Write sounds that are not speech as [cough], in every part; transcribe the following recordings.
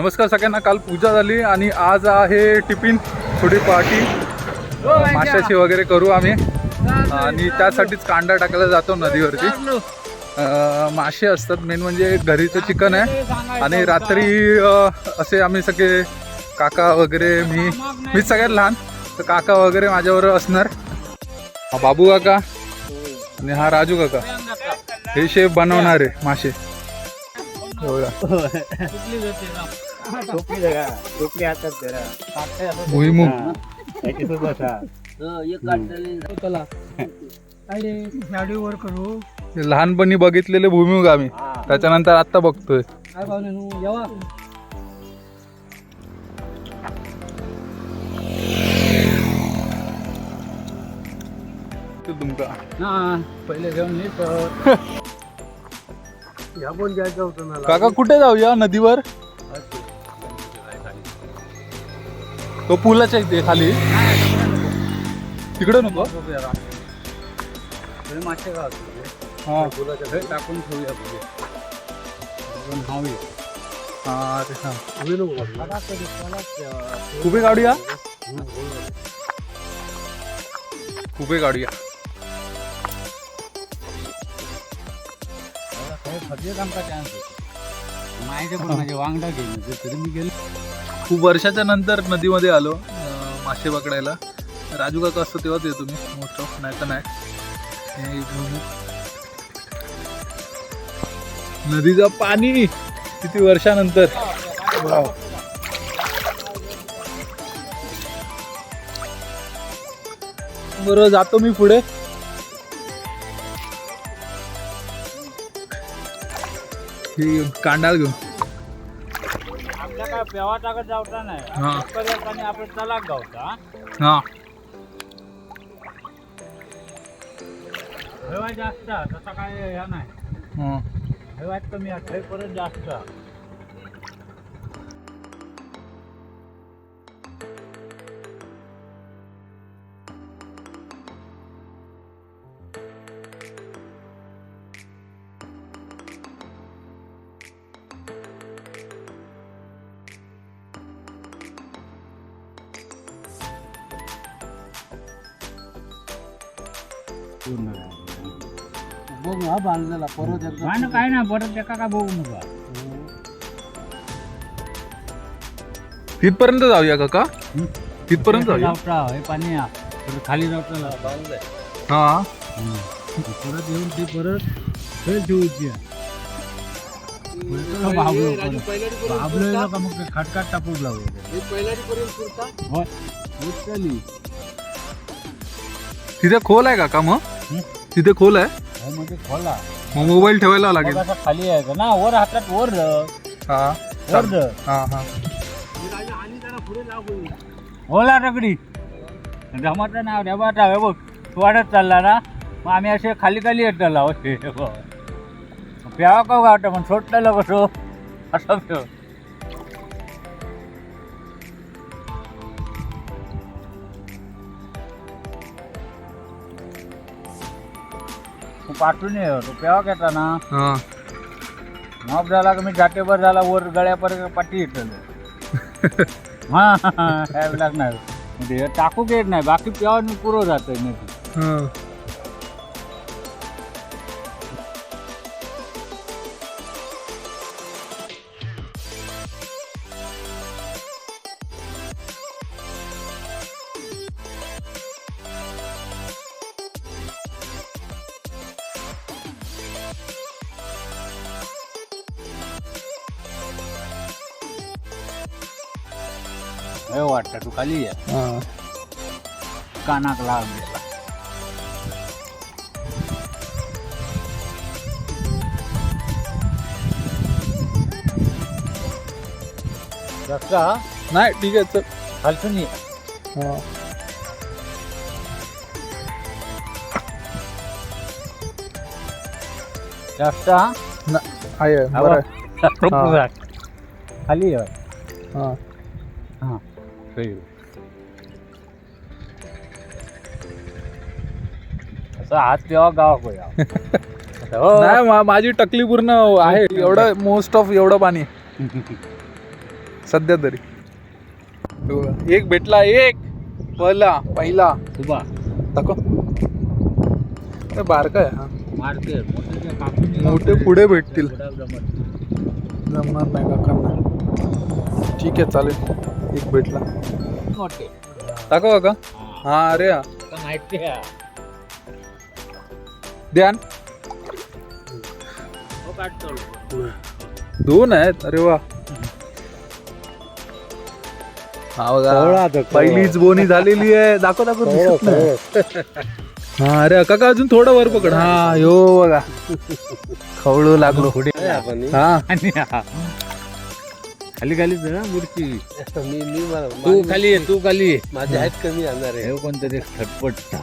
नमस्कार सगळ्यांना. काल पूजा झाली आणि आज आहे टिफिन थोडी पार्टी. माशाची वगैरे करू आम्ही. आणि त्यासाठीच कांदा टाकायला जातो नदीवरती. मासे असतात. मेन म्हणजे घरीचं चिकन आहे. आणि रात्री असे आम्ही सगळे काका वगैरे मी मी सगळ्यात लहान. तर काका वगैरे माझ्यावर असणार. हा बाबू काका आणि हा राजू काका. हे शेफ बनवणार आहे मासे. एवढा. भुईमुग गाडीवर करू. हे लहानपणी बघितलेले भुईमुग आम्ही. त्याच्यानंतर आता बघतोय. काय पाहुणे नु येवा. ते तुमका हा पहिले जेवण नीट या पण जायचं होतं ना काका कुठे जाऊया? नदीवर? तो पुलाच्या इथे खाली. तिकडे नको. मासे हा. फुलाच्या घरी टाकून ठेवूया पुढे. हा ते सांग उभी नको काढूया काढूया का चान्स माहिती पण माझे वांगडा घेऊन तरी मी गेलो. खूप वर्षाच्या नंतर नदीमध्ये आलो मासे पकडायला. राजू काका असतो तेव्हाच येतो मी मोस्ट ऑफ नाही तर नाही. नदीचं पाणी किती वर्षानंतर. वाव. बरोबर जातो मी पुढे. ही कांडाल घेऊन. काय पेवा टाकत जावता नाही. हा. आणि आपण तलाक गावता. हा. हेवा जास्त तसा काय ह्या नाही. हा. हेवात कमी आहे परत जास्त. बघ हा बांधलेला परत एकदा काय ना काय ना परत एका काय बघू नका तिथपर्यंत जाऊया काका हं? तिथपर्यंत जाऊया जावटा हे पाणी. परत खाली जावटा हा परत येऊन ती परत खेळ ठेवायची आहे. परत बाबलो परत. का मग ते होय तिथे खोल आहे काका मग हं? तिथे खोल आहे? हो ते खोला मग मोबाईल ठेवायला लागेल. खाली आहे का? ना वर हातात वर धर. हा. वर धर. हा हा. ओला रगडी. रमाचं नाव रमाचा हे बघ वाढत चालला ना. मग आम्ही असे खाली खाली येत चालला प्यावा का गावतं पण सोडलेलं कसं असं प्याव. पाठवून ये तो प्यावा घेता ना हा माप झाला का मी जाटेभर झाला वर गळ्यापर्यंत पाठी येतलो हा लागणार म्हणजे हे टाकू घेत नाही बाकी प्यावर मी पुरं जातोय नाही हे वाटतं तू खाली ये. कानाक लाग गेला. नाही ठीक आहे चल. खालसून ये. हा. रस्ता? ना- आहे हा. खाली ये. हा. सही. असं हात तेव्हा गाव [laughs] हो. नाही मा- माझी टकली पूर्ण आहे. [laughs] एवढं मोस्ट ऑफ एवढं पाणी. सध्या तरी. हे एक भेटला एक. पहिला पहिला. उभा. दाखव. हे बारका आहे हा. मारते मोठे कापून मोठे पुढे भेटतील. जमणार नाही काकांना. ठीक आहे चालेल. एक भेटला. दाखव काका हा. हा अरे हा. आता माहिती आहे. ध्यान. हो काढतो दोन आहेत. अरे वा. हा बघा. पहिलीच बोनी झालेली आहे. दाखव दाखव दिसत नाही. हा अरे काका अजून थोडं वर पकड. हा यो बघा. खवळू लागलो. हा. आणि हा. खाली खाली ना मूर्ती मी मी मला- तू माझी- खाली ये तू खाली ये माझी हाईट कमी आणणार आहे हे कोणतरी खटपट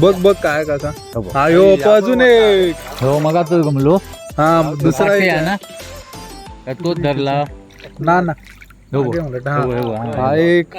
बघ बघ काय काका हो. हा यो अप्पा अजून एक हो मग तो गमलो हा दुसरा एक आहे. ना का तोच धरला ना ना हो. मागे हो, हा. हो, हा. हा एक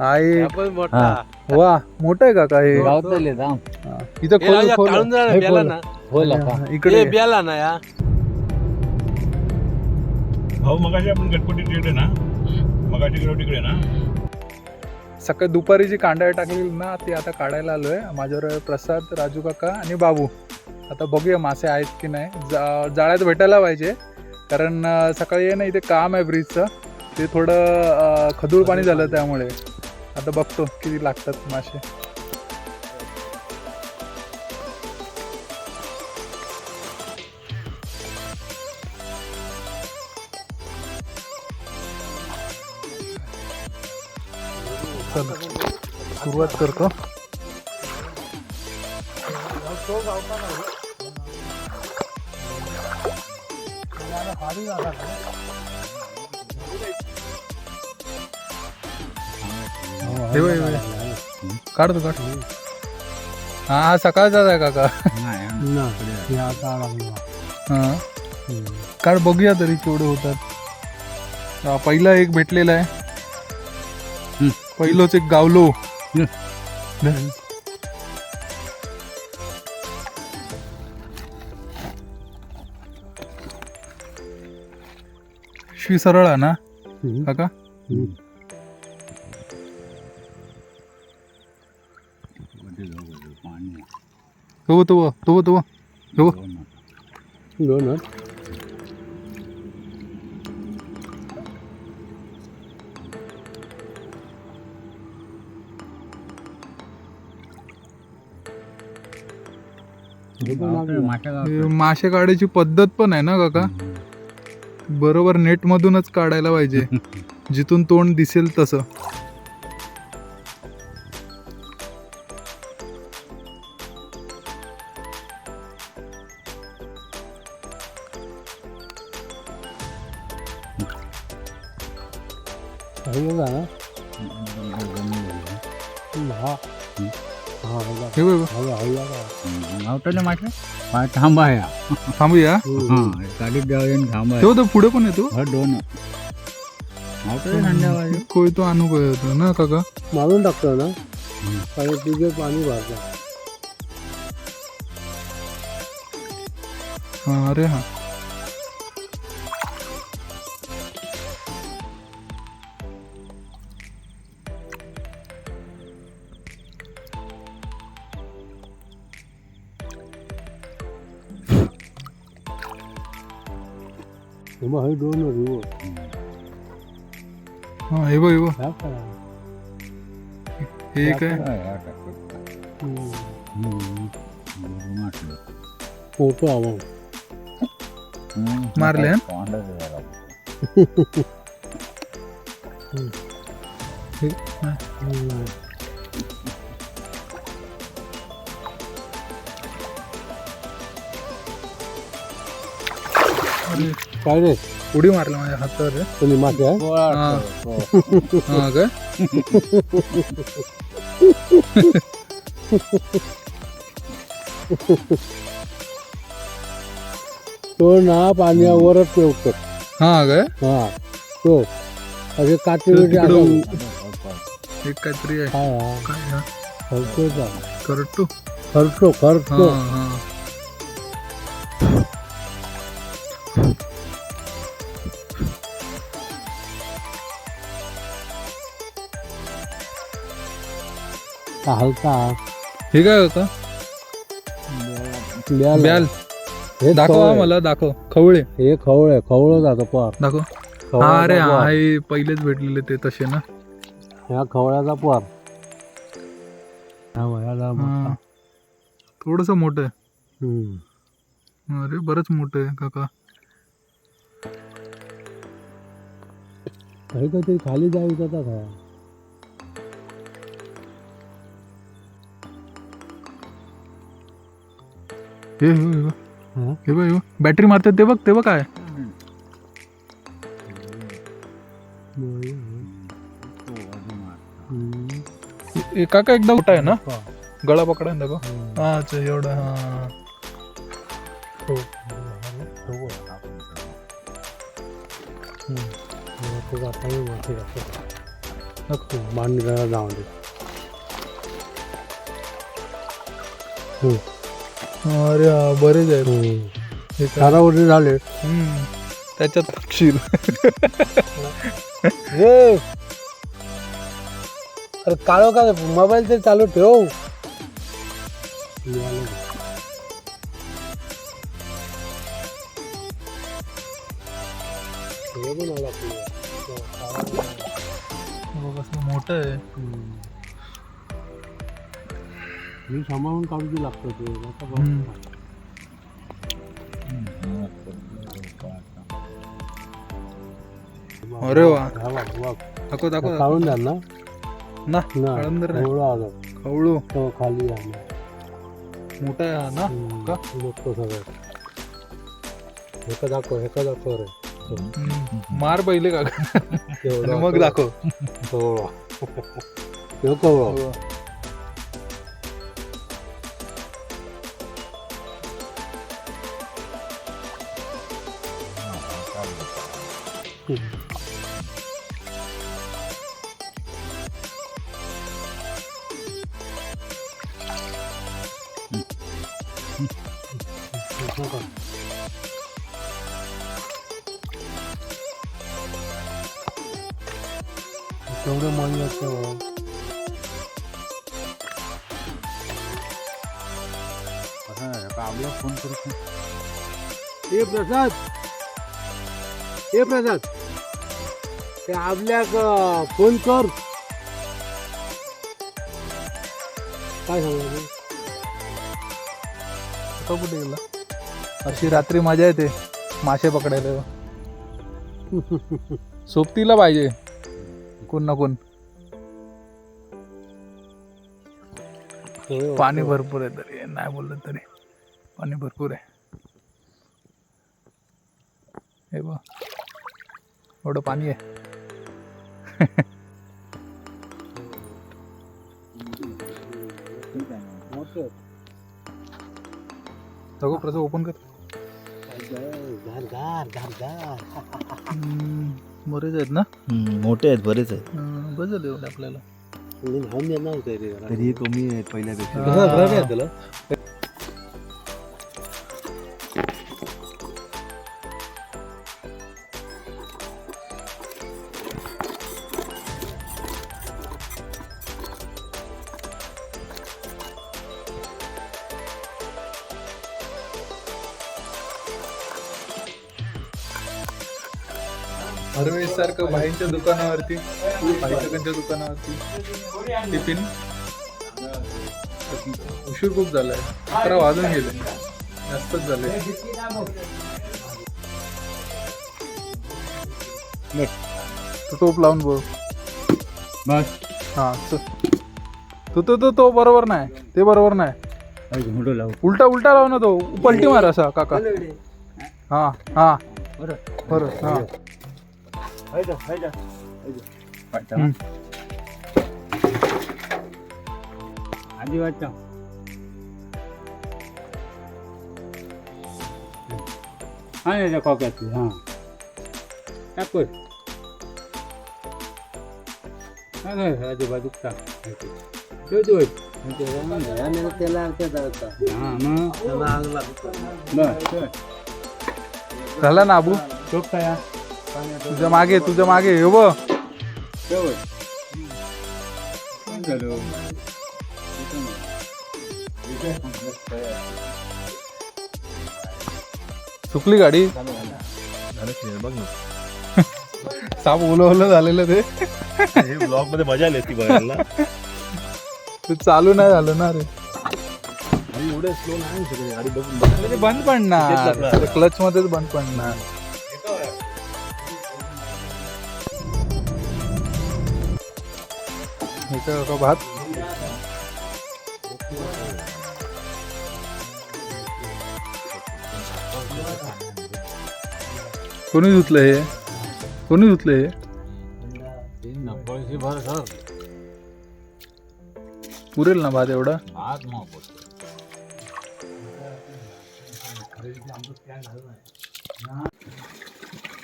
हा एक आपण मोठा हा. वा मोठं आहे काका हे गावतले हा. इथं हे खोल राजा खोल काढून ना, खोल. बोल आता हा, इकडे ये. ब्याला ना या भाऊ मगाशी आपण गणपती तिकडे ना? मगाशी गेलो तिकडे ना? सकाळी दुपारी जी कांदा टाकलेली ना ती आता काढायला आलोय. माझ्यावर प्रसाद राजू काका आणि बाबू. आता बघूया मासे आहेत की नाही. जा जाळ्यात भेटायला पाहिजे. कारण सकाळी आहे ना इथे काम आहे ब्रिजचं ते थोडं खदूळ पाणी झालं त्यामुळे. आता बघतो किती लागतात मासे. सुरुवात करतो. काढतो काढ हा सकाळचाच आहे काका? हा काढ बघूया तरी केवढे होतात. पहिला एक भेटलेला आहे. पहिलोच एक गावलो. शिवी सरळ आहे ना काका तो तो तो तो तो हे मासे काढायची पद्धत पण आहे ना काका? बरोबर नेट मधूनच काढायला पाहिजे. [laughs] जिथून तोंड दिसेल तसं. हे गावठले मासे पाय थांबा या. थांबूया? हा गाडीत द्यावं थांबा तो पुढे पण येतो. हा दोन. गावठले नंद्यावाले कोय तो आणू काय होतो ना काका? मारून टाकतो ना. आणि तुझे पाणी भरलं हा अरे हा. मग हे दोन रिवो हा हे बघ हे बघ हे काय फोटो मारले, हा? हे, हा. काय रे? उडी मारला माझ्या हातावर. कोणी मासे आहे? हा. हो. हा काय [laughs] तो ना पाण्यावरच पेवतो हा काय हा. तो. असे काटे बिटे तिकडं एक काहीतरी आहे. काय हा? काय हा? खर्चो हा खर्चो हा हा, हलका हे काय होतं? ब्याल. ब्याल. हे दाखव खवळ. आहे. मला दाखव. खवळे. हे खवळ आहे खवळ जातो पर दाखव. खवळाचा हा अरे हा पर. हे पहिलेच भेटलेले ते तसे ना. ह्या खवळ्याचा पर हा. वयाला मोठा. थोडस मोठं आहे. हम्म. अरे बरंच मोठं आहे काका. काही काहीतरी खाली जायचं का? काय हे हे हे बघ. हा? हे बघ हे बघ. बॅटरी मारतात ते बघ ते बघ काय. हे काका एकदा मोठा आहे ना गळा पकडा ना दाखव हा अच्छा एवढा हा मोठे जाताना मोठे जातात. अरे हा बरेच आहेत. हम्म. हे काय? चारा झाले. हम्म. त्याच्यात तपशील हे [laughs] अरे काळो का मोबाईल तरी चालू ठेव. मोठं आहे. मी सांभाळून काढू लागतो ते आता बघ. हम्म. अरे वा. हा बघ, बघ. दाखव दाखव काढून द्या ना ना ना कळंदर नाही. एवढा आला खवळू तो खाली आला मोठा आहे हा ना का? बघतो सगळं हेका दाखव हेका दाखव रे हम्म. मार पहिले आणि मग दाखव हे कवळा हो. [laughs] तेवढं मन लागतं असं नाही, आता आपल्याला फोन करू ए प्रसाद ए प्रसाद ते आपल्याक फोन कर. काय सांगू तो कुठे गेला? अशी रात्री मजा येते मासे पकडायला. [laughs] सोबतीला पाहिजे कोण ना कोण. पाणी भरपूर आहे तरी नाही बोललं तरी. पाणी भरपूर आहे. हे बघ एवढं पाणी आहे. सगळं प्रसाद ओपन कर. बरेच आहेत ना? मोठे आहेत बरेच आहेत. झालं एवढं आपल्याला. तरी कमी आहेत पहिल्यापेक्षा. भाईंच्या दुकानावरती भाईच्या दुकानावरती. टिफिन. उशीर खूप झालाय. अकरा वाजून गेले. जास्तच झाले. तू टोप लावून बोल. बस. हा. तू तो तो तो बरोबर नाही. ते बरोबर नाही. उलटा उलटा लाव ना तो पलटी मार असा काका. हा हा. परत हा. Hết rồi, hết rồi. Hết rồi. Vậy cháu. Ừ. Ăn đi cháu. 안에서 걷겠지, 어. 딱꿀. 안에서 아주 맛있다. 저도, 이제 라면 떼랑 떼다가. 아마. 아마, 아마. 뭐, 저. 달라, 나부? 좋다야. तुझ्या मागे तुझ्या मागे हो बघ. गाडी. बघ [laughs] ना साप ओलं ओलं झालेलं ते. ब्लॉगमध्ये मजा आली ती बघायला. ते चालू नाही झालं ना रे. एवढं स्लो नाही गाडी बघून बंद पडणार. क्लच मध्येच बंद पडणार. हे काय का भात. कोणी धुतलं हे? कोणी धुतलं हे? पुरेल ना भात एवढा? भात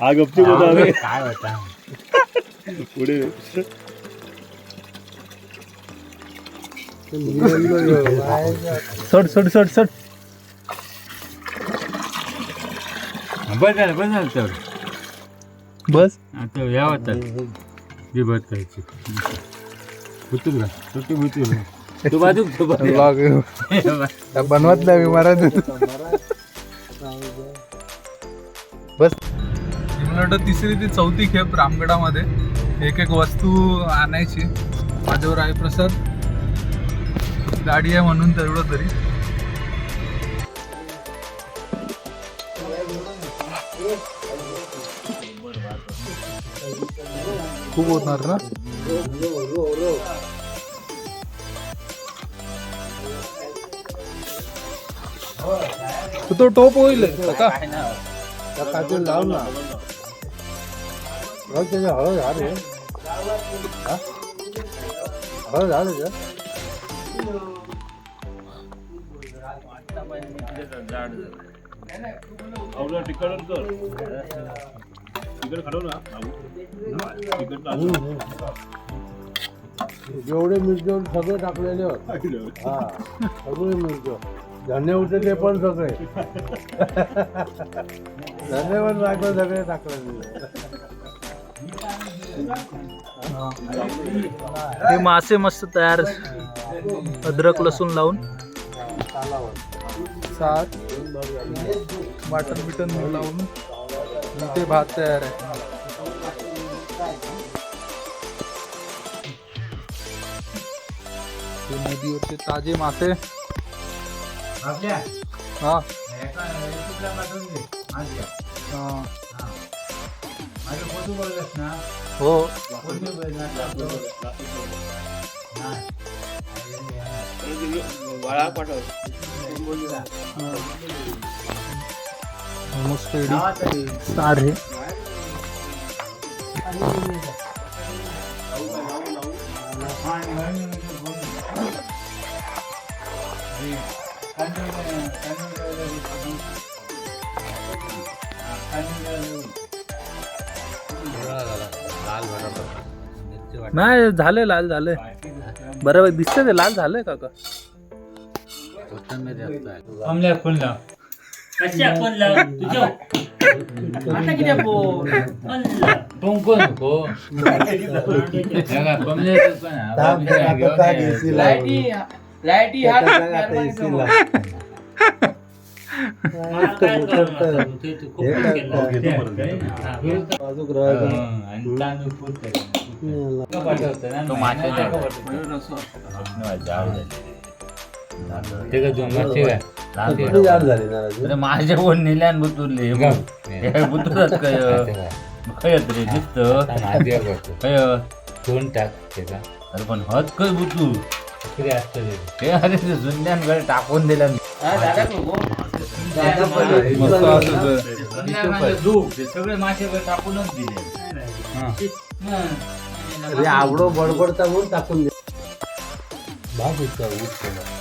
हा गपची होता काय होता? पुढे. सड सड सड सड. बस झालं बस झालं तर बस? आता या होता जी बस करायची का सुट्टी तू बाजू तू बाजू ब्लॉग बनवत नाही मी मराठी. बस. मला वाटतं तिसरी ती चौथी खेप रामगडामध्ये एक एक वस्तू आणायची. माझ्यावर आहे प्रसाद. गाडी आहे म्हणून तेवढं तरी. खूप होणार ना? तो टोप होईल. का काजून लाव ना राहू त्याच्या हळद झाले हळद. झालं आवडला तिकड कर तिकड खडव ना तिकड जेवढे मिरची सगळे टाकलेले होते. हा सगळे मिरची धन्य होते ते पण सगळे. धन्य पण बायको सगळे टाकलेले. हे मासे मस्त तयार अद्रक लसूण लावून. सात वाटण बिटन लावून इथे भात तयार आहे ते नदीवरचे ताजे मासे। हा। हा हो ऑलमोस्ट रेडी स्टार है नाही झालंय लाल झालंय. बरोबर दिसतंय ते लाल झालंय काका. कमल्या फुल लाव कशा पण लाव तुझ्या आता किती बोल. टोंको नको कमल्या लाईटी लाईटी हात मेहरबानी करू. मला काय करणार? तू- तू खूप केलं. अजून राहत ते का दोन काय? झाले? माझ्या वन नेल्यान बुतुरले बुतुरच काय? खयत रे दिसत खय दोन टाक त्याचा अरे पण हत काय बुतू किती असतं ते अरे ते जुन्यानकडे टाकून दिल्या सगळे मासे टाकूनच दिले. अरे आवडो बडबडता म्हणून टाकून दे भाग होता ऊस त्याला.